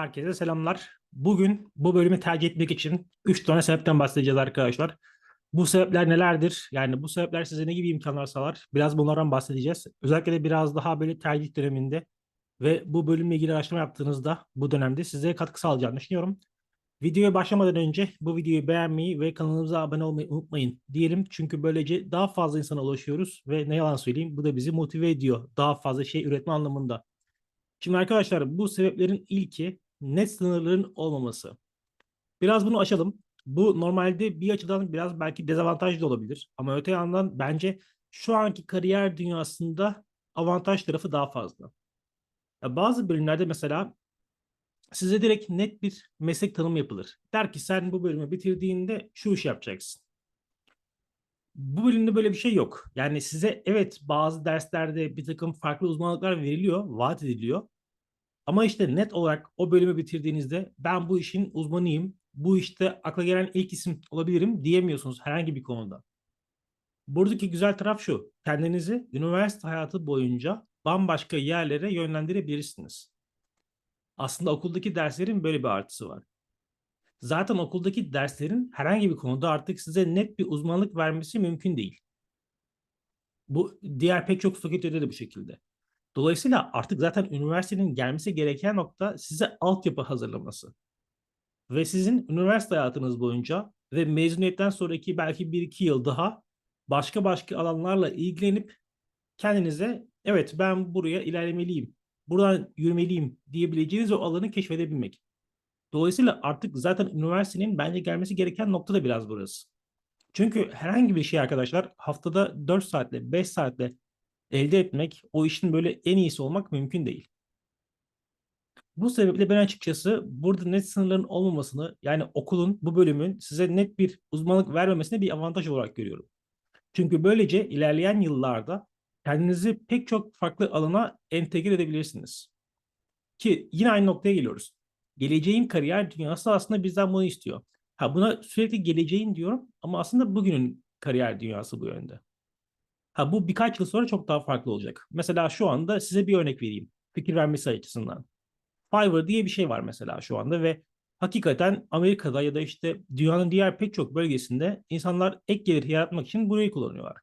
Herkese selamlar. Bugün bu bölümü tercih etmek için 3 tane sebepten bahsedeceğiz arkadaşlar. Bu sebepler nelerdir? Yani bu sebepler size ne gibi imkanlar sağlar? Biraz bunlardan bahsedeceğiz. Özellikle de biraz daha böyle tercih döneminde ve bu bölümle ilgili araştırma yaptığınızda bu dönemde size katkı sağlayacağını düşünüyorum. Videoya başlamadan önce bu videoyu beğenmeyi ve kanalımıza abone olmayı unutmayın diyelim. Çünkü böylece daha fazla insana ulaşıyoruz ve ne yalan söyleyeyim bu da bizi motive ediyor daha fazla şey üretme anlamında. Şimdi arkadaşlar bu sebeplerin ilki net sınırların olmaması. Biraz bunu aşalım. Bu normalde bir açıdan biraz belki dezavantajlı olabilir. Ama öte yandan bence şu anki kariyer dünyasında avantaj tarafı daha fazla. Ya bazı bölümlerde mesela size direkt net bir meslek tanımı yapılır. Der ki sen bu bölümü bitirdiğinde şu işi yapacaksın. Bu bölümde böyle bir şey yok. Yani size evet bazı derslerde bir takım farklı uzmanlıklar veriliyor, vaat ediliyor. Ama işte net olarak o bölümü bitirdiğinizde ben bu işin uzmanıyım, bu işte akla gelen ilk isim olabilirim diyemiyorsunuz herhangi bir konuda. Buradaki güzel taraf şu, kendinizi üniversite hayatı boyunca bambaşka yerlere yönlendirebilirsiniz. Aslında okuldaki derslerin böyle bir artısı var. Zaten okuldaki derslerin herhangi bir konuda artık size net bir uzmanlık vermesi mümkün değil. Bu diğer pek çok fakültede de bu şekilde. Dolayısıyla artık zaten üniversitenin gelmesi gereken nokta size altyapı hazırlaması. Ve sizin üniversite hayatınız boyunca ve mezuniyetten sonraki belki bir iki yıl daha başka başka alanlarla ilgilenip kendinize evet ben buraya ilerlemeliyim, buradan yürümeliyim diyebileceğiniz o alanı keşfedebilmek. Dolayısıyla artık zaten üniversitenin bence gelmesi gereken nokta da biraz burası. Çünkü herhangi bir şey arkadaşlar haftada 4 saatle 5 saatle elde etmek, o işin böyle en iyisi olmak mümkün değil. Bu sebeple ben açıkçası burada net sınırların olmamasını yani okulun bu bölümün size net bir uzmanlık vermemesine bir avantaj olarak görüyorum. Çünkü böylece ilerleyen yıllarda kendinizi pek çok farklı alana entegre edebilirsiniz. Ki yine aynı noktaya geliyoruz. Geleceğin kariyer dünyası aslında bizden bunu istiyor. Ha buna sürekli geleceğin diyorum ama aslında bugünün kariyer dünyası bu yönde. Ha bu birkaç yıl sonra çok daha farklı olacak. Mesela şu anda size bir örnek vereyim. Fikir vermesi açısından. Fiverr diye bir şey var mesela şu anda ve hakikaten Amerika'da ya da işte dünyanın diğer pek çok bölgesinde insanlar ek gelir yaratmak için burayı kullanıyorlar.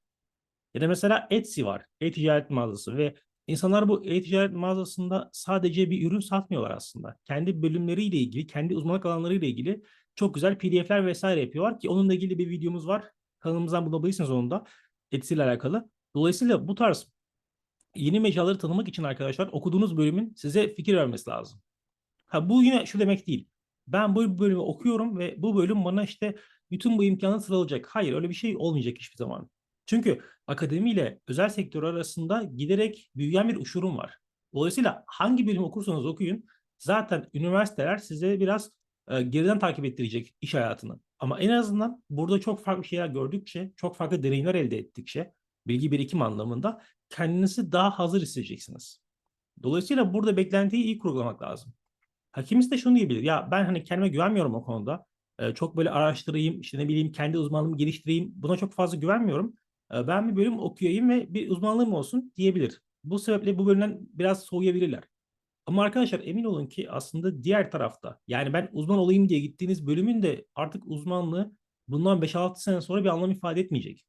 Ya da mesela Etsy var. E-ticaret mağazası ve insanlar bu e-ticaret mağazasında sadece bir ürün satmıyorlar aslında. Kendi bölümleriyle ilgili, kendi uzmanlık alanlarıyla ilgili çok güzel PDF'ler vesaire yapıyorlar ki onunla ilgili bir videomuz var. Kanalımızdan bulabilirsiniz onu da. Etsy ile alakalı. Dolayısıyla bu tarz yeni mecraları tanımak için arkadaşlar okuduğunuz bölümün size fikir vermesi lazım. Ha bu yine şu demek değil. Ben bu bölümü okuyorum ve bu bölüm bana işte bütün bu imkanı sıralayacak. Hayır öyle bir şey olmayacak hiçbir zaman. Çünkü akademi ile özel sektör arasında giderek büyüyen bir uçurum var. Dolayısıyla hangi bölüm okursanız okuyun zaten üniversiteler size biraz e, geriden takip ettirecek iş hayatını. Ama en azından burada çok farklı şeyler gördükçe, çok farklı deneyimler elde ettikçe, bilgi birikim anlamında kendinizi daha hazır hissedeceksiniz. Dolayısıyla burada beklentiyi iyi kurgulamak lazım. Hakimiz de şunu diyebilir. Ya ben hani kendime güvenmiyorum o konuda. Ee, çok böyle araştırayım, işte ne bileyim kendi uzmanlığımı geliştireyim. Buna çok fazla güvenmiyorum. Ee, ben bir bölüm okuyayım ve bir uzmanlığım olsun diyebilir. Bu sebeple bu bölümden biraz soğuyabilirler. Ama arkadaşlar emin olun ki aslında diğer tarafta yani ben uzman olayım diye gittiğiniz bölümün de artık uzmanlığı bundan 5-6 sene sonra bir anlam ifade etmeyecek.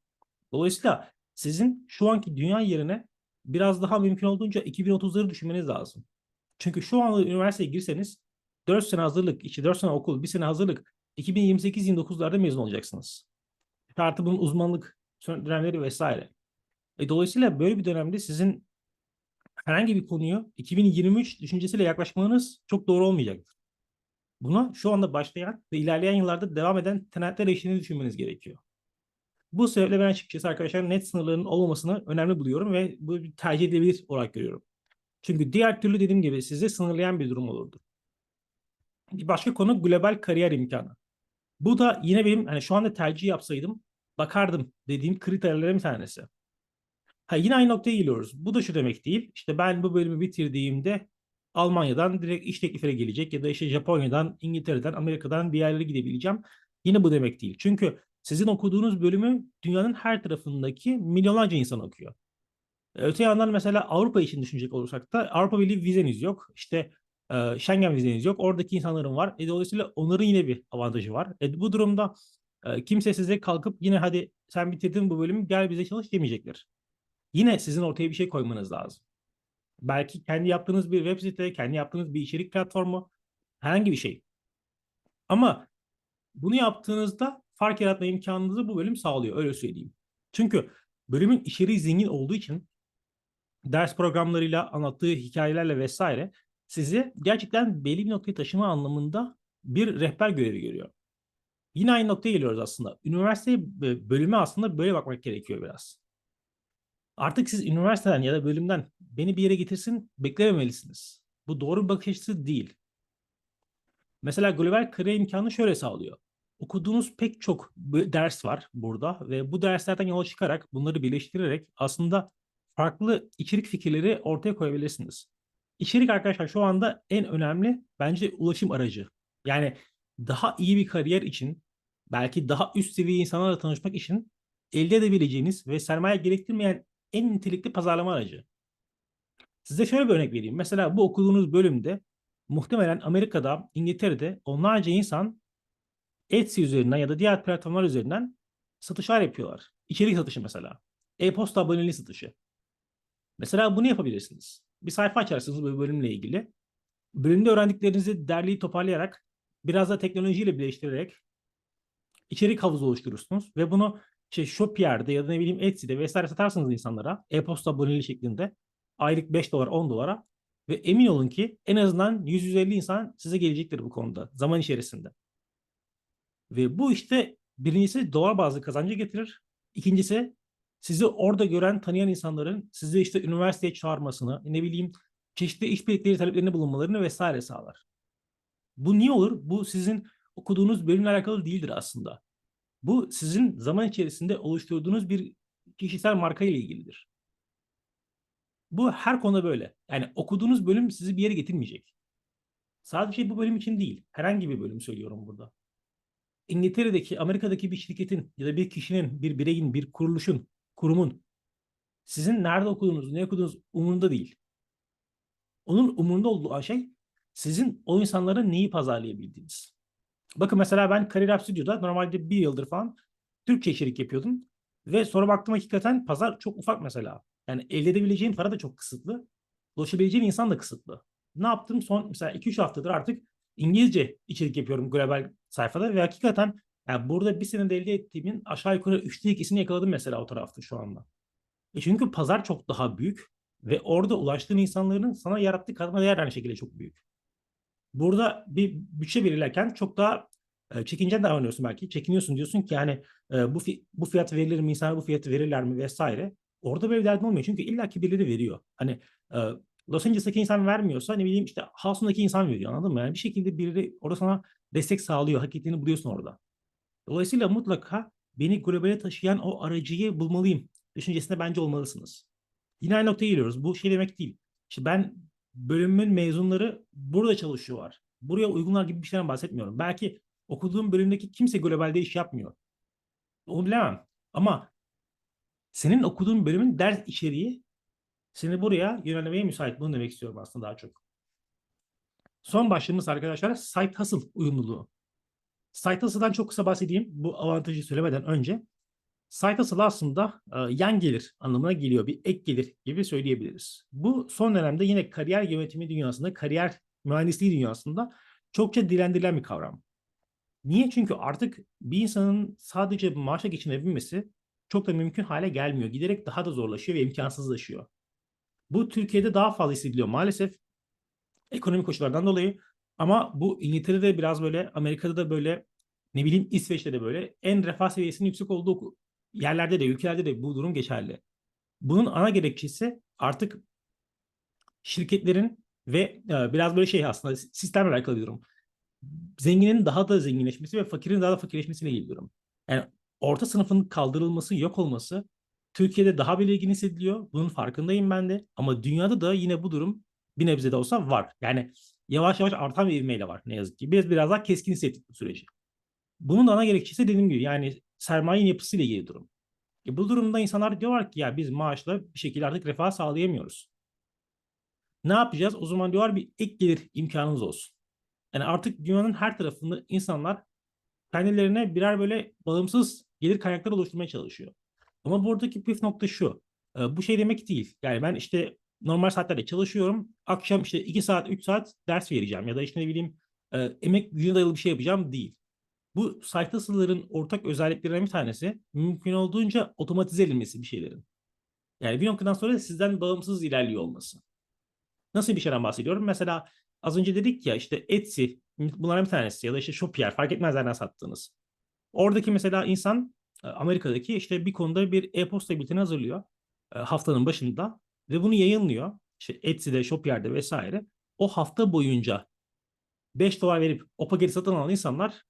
Dolayısıyla sizin şu anki dünya yerine biraz daha mümkün olduğunca 2030'ları düşünmeniz lazım. Çünkü şu anda üniversiteye girseniz 4 sene hazırlık, işte 4 sene okul, 1 sene hazırlık 2028-29'larda mezun olacaksınız. Artı bunun uzmanlık dönemleri vesaire. E, dolayısıyla böyle bir dönemde sizin herhangi bir konuyu 2023 düşüncesiyle yaklaşmanız çok doğru olmayacaktır. Buna şu anda başlayan ve ilerleyen yıllarda devam eden trendler eşliğini düşünmeniz gerekiyor. Bu sebeple ben açıkçası arkadaşlar net sınırların olmamasını önemli buluyorum ve bu bir tercih edilebilir olarak görüyorum. Çünkü diğer türlü dediğim gibi sizi sınırlayan bir durum olurdu. Bir başka konu global kariyer imkanı. Bu da yine benim hani şu anda tercih yapsaydım bakardım dediğim kriterlerin bir tanesi. Ha yine aynı noktaya geliyoruz. Bu da şu demek değil. İşte ben bu bölümü bitirdiğimde Almanya'dan direkt iş teklifiyle gelecek ya da işte Japonya'dan, İngiltere'den, Amerika'dan bir yerlere gidebileceğim. Yine bu demek değil. Çünkü sizin okuduğunuz bölümü dünyanın her tarafındaki milyonlarca insan okuyor. Öte yandan mesela Avrupa için düşünecek olursak da Avrupa Birliği vizeniz yok. İşte E, Schengen vizeniz yok. Oradaki insanların var. E, dolayısıyla onların yine bir avantajı var. E, bu durumda e, kimse size kalkıp yine hadi sen bitirdin bu bölümü gel bize çalış demeyecekler. Yine sizin ortaya bir şey koymanız lazım. Belki kendi yaptığınız bir web site, kendi yaptığınız bir içerik platformu, herhangi bir şey. Ama bunu yaptığınızda fark yaratma imkanınızı bu bölüm sağlıyor. Öyle söyleyeyim. Çünkü bölümün içeriği zengin olduğu için ders programlarıyla, anlattığı hikayelerle vesaire sizi gerçekten belli bir noktaya taşıma anlamında bir rehber görevi görüyor. Yine aynı noktaya geliyoruz aslında. Üniversite bölümü aslında böyle bakmak gerekiyor biraz. Artık siz üniversiteden ya da bölümden beni bir yere getirsin beklememelisiniz. Bu doğru bir bakış açısı değil. Mesela global kariyer imkanı şöyle sağlıyor. Okuduğunuz pek çok ders var burada ve bu derslerden yola çıkarak bunları birleştirerek aslında farklı içerik fikirleri ortaya koyabilirsiniz. İçerik arkadaşlar şu anda en önemli bence ulaşım aracı. Yani daha iyi bir kariyer için belki daha üst seviye insanlarla tanışmak için elde edebileceğiniz ve sermaye gerektirmeyen en nitelikli pazarlama aracı. Size şöyle bir örnek vereyim. Mesela bu okuduğunuz bölümde muhtemelen Amerika'da, İngiltere'de onlarca insan Etsy üzerinden ya da diğer platformlar üzerinden satışlar yapıyorlar. İçerik satışı mesela. E-posta aboneliği satışı. Mesela bunu yapabilirsiniz. Bir sayfa açarsınız bu bölümle ilgili. Bölümde öğrendiklerinizi derleyip toparlayarak biraz da teknolojiyle birleştirerek içerik havuzu oluşturursunuz ve bunu şey Shopier'de ya da ne bileyim Etsy'de vesaire satarsınız insanlara e-posta aboneliği şeklinde aylık 5 dolar 10 dolara ve emin olun ki en azından 100-150 insan size gelecektir bu konuda zaman içerisinde. Ve bu işte birincisi dolar bazlı kazancı getirir. İkincisi sizi orada gören, tanıyan insanların sizi işte üniversiteye çağırmasını, ne bileyim çeşitli işbirlikleri taleplerine bulunmalarını vesaire sağlar. Bu niye olur? Bu sizin okuduğunuz bölümle alakalı değildir aslında. Bu sizin zaman içerisinde oluşturduğunuz bir kişisel marka ile ilgilidir. Bu her konuda böyle. Yani okuduğunuz bölüm sizi bir yere getirmeyecek. Sadece bu bölüm için değil. Herhangi bir bölüm söylüyorum burada. İngiltere'deki, Amerika'daki bir şirketin ya da bir kişinin, bir bireyin, bir kuruluşun, kurumun sizin nerede okuduğunuz, ne okuduğunuz umurunda değil. Onun umurunda olduğu şey sizin o insanlara neyi pazarlayabildiğiniz. Bakın mesela ben Career App Studio'da normalde bir yıldır falan Türkçe içerik yapıyordum. Ve sonra baktım hakikaten pazar çok ufak mesela. Yani elde edebileceğim para da çok kısıtlı. Ulaşabileceğim insan da kısıtlı. Ne yaptım? Son mesela 2-3 haftadır artık İngilizce içerik yapıyorum global sayfada ve hakikaten yani burada bir senede elde ettiğimin aşağı yukarı 3'te 2'sini yakaladım mesela o tarafta şu anda. E çünkü pazar çok daha büyük ve orada ulaştığın insanların sana yarattığı katma değer aynı şekilde çok büyük. Burada bir bütçe belirlerken çok daha e, davranıyorsun belki. Çekiniyorsun diyorsun ki yani e, bu bu fiyat verilir mi? İnsanlar bu fiyatı verirler mi vesaire. Orada böyle derdin olmuyor. Çünkü illaki birileri veriyor. Hani e, Los Angeles'taki insan vermiyorsa ne bileyim işte Houston'daki insan veriyor anladın mı? Yani bir şekilde biri orada sana destek sağlıyor. Hak ettiğini buluyorsun orada. Dolayısıyla mutlaka beni globale taşıyan o aracıyı bulmalıyım. Düşüncesinde bence olmalısınız. Yine aynı noktaya geliyoruz. Bu şey demek değil. İşte ben bölümün mezunları burada çalışıyorlar. Buraya uygunlar gibi bir şeyden bahsetmiyorum. Belki okuduğum bölümdeki kimse globalde iş yapmıyor. Onu bilemem. Ama senin okuduğun bölümün ders içeriği seni buraya yönelmeye müsait. Bunu demek istiyorum aslında daha çok. Son başlığımız arkadaşlar site hustle uyumluluğu. Site hustle'dan çok kısa bahsedeyim. Bu avantajı söylemeden önce. Site hustle aslında e, yan gelir anlamına geliyor. Bir ek gelir gibi söyleyebiliriz. Bu son dönemde yine kariyer yönetimi dünyasında, kariyer mühendisliği dünyasında çokça dilendirilen bir kavram. Niye? Çünkü artık bir insanın sadece maaşa geçinebilmesi çok da mümkün hale gelmiyor. Giderek daha da zorlaşıyor ve imkansızlaşıyor. Bu Türkiye'de daha fazla hissediliyor maalesef ekonomik koşullardan dolayı. Ama bu İngiltere'de biraz böyle, Amerika'da da böyle, ne bileyim İsveç'te de böyle en refah seviyesinin yüksek olduğu yerlerde de, ülkelerde de bu durum geçerli. Bunun ana gerekçesi artık şirketlerin ve e, biraz böyle şey aslında sistemle alakalı bir durum. Zenginin daha da zenginleşmesi ve fakirin daha da fakirleşmesiyle ilgili durum. Yani orta sınıfın kaldırılması, yok olması Türkiye'de daha belirgin hissediliyor. Bunun farkındayım ben de. Ama dünyada da yine bu durum bir nebze de olsa var. Yani yavaş yavaş artan bir ivmeyle var ne yazık ki. Biz biraz daha keskin hissettik bu süreci. Bunun da ana gerekçesi dediğim gibi yani sermayenin yapısıyla ilgili durum. E bu durumda insanlar diyorlar ki ya biz maaşla bir şekilde artık refah sağlayamıyoruz. Ne yapacağız? O zaman diyorlar bir ek gelir imkanımız olsun. Yani artık dünyanın her tarafında insanlar kendilerine birer böyle bağımsız gelir kaynakları oluşturmaya çalışıyor. Ama buradaki püf nokta şu. e, Bu şey demek değil. Yani ben işte normal saatlerde çalışıyorum. Akşam işte 2 saat, 3 saat ders vereceğim. Ya da işte ne bileyim e, emek gücüne dayalı bir şey yapacağım değil. Bu hustle'ların ortak özelliklerinden bir tanesi mümkün olduğunca otomatize edilmesi bir şeylerin. Yani bir noktadan sonra sizden bağımsız ilerliyor olması. Nasıl bir şeyden bahsediyorum? Mesela az önce dedik ya işte Etsy bunların bir tanesi ya da işte Shopier fark etmez nereden sattığınız. Oradaki mesela insan e, Amerika'daki işte bir konuda bir e-posta bülteni hazırlıyor e, haftanın başında ve bunu yayınlıyor. İşte Etsy'de, Shopier'de vesaire. O hafta boyunca 5 dolar verip o paketi satın alan insanlar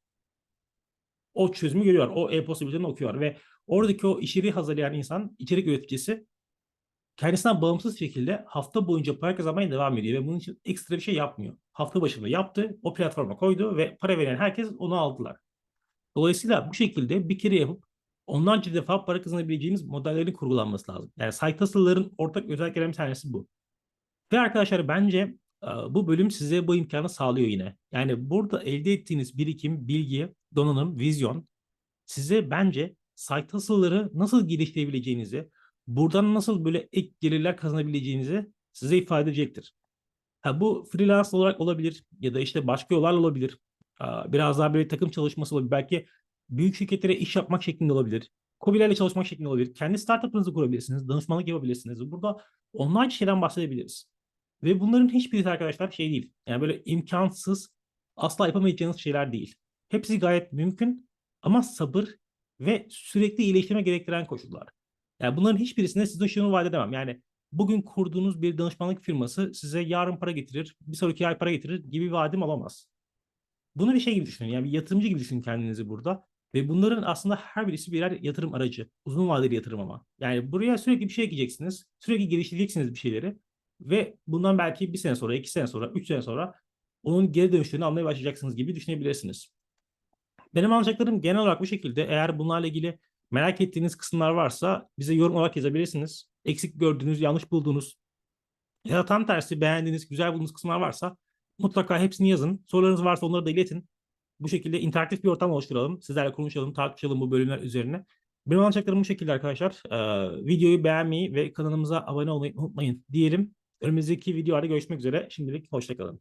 o çözümü görüyor. O e-posta okuyor ve oradaki o içeriği hazırlayan insan, içerik üreticisi kendisinden bağımsız şekilde hafta boyunca para kazanmaya devam ediyor ve bunun için ekstra bir şey yapmıyor. Hafta başında yaptı, o platforma koydu ve para veren herkes onu aldılar. Dolayısıyla bu şekilde bir kere yapıp onlarca defa para kazanabileceğimiz modellerin kurgulanması lazım. Yani site hustle'ların ortak özelliklerinden bir tanesi bu. Ve arkadaşlar bence bu bölüm size bu imkanı sağlıyor yine. Yani burada elde ettiğiniz birikim, bilgi, donanım, vizyon size bence site hustle'ları nasıl geliştirebileceğinizi, buradan nasıl böyle ek gelirler kazanabileceğinizi size ifade edecektir. Ha, bu freelance olarak olabilir ya da işte başka yollarla olabilir. Biraz daha böyle takım çalışması olabilir. Belki büyük şirketlere iş yapmak şeklinde olabilir. Kobilerle çalışmak şeklinde olabilir. Kendi startup'ınızı kurabilirsiniz. Danışmanlık yapabilirsiniz. Burada onlarca şeyden bahsedebiliriz. Ve bunların hiçbirisi arkadaşlar şey değil. Yani böyle imkansız, asla yapamayacağınız şeyler değil. Hepsi gayet mümkün ama sabır ve sürekli iyileştirme gerektiren koşullar. Yani bunların hiçbirisine size şunu vaat edemem. Yani bugün kurduğunuz bir danışmanlık firması size yarın para getirir, bir sonraki ay para getirir gibi vaadim olamaz. Bunu bir şey gibi düşünün. Yani bir yatırımcı gibi düşünün kendinizi burada. Ve bunların aslında her birisi birer yatırım aracı. Uzun vadeli yatırım ama. Yani buraya sürekli bir şey ekleyeceksiniz. Sürekli geliştireceksiniz bir şeyleri. Ve bundan belki bir sene sonra, iki sene sonra, üç sene sonra onun geri dönüşlerini almaya başlayacaksınız gibi düşünebilirsiniz. Benim anlayacaklarım genel olarak bu şekilde. Eğer bunlarla ilgili merak ettiğiniz kısımlar varsa bize yorum olarak yazabilirsiniz. Eksik gördüğünüz, yanlış bulduğunuz ya da tam tersi beğendiğiniz, güzel bulduğunuz kısımlar varsa mutlaka hepsini yazın. Sorularınız varsa onları da iletin. Bu şekilde interaktif bir ortam oluşturalım. Sizlerle konuşalım, tartışalım bu bölümler üzerine. Benim anlatacaklarım bu şekilde arkadaşlar. Ee, videoyu beğenmeyi ve kanalımıza abone olmayı unutmayın diyelim. Önümüzdeki videolarda görüşmek üzere. Şimdilik hoşçakalın.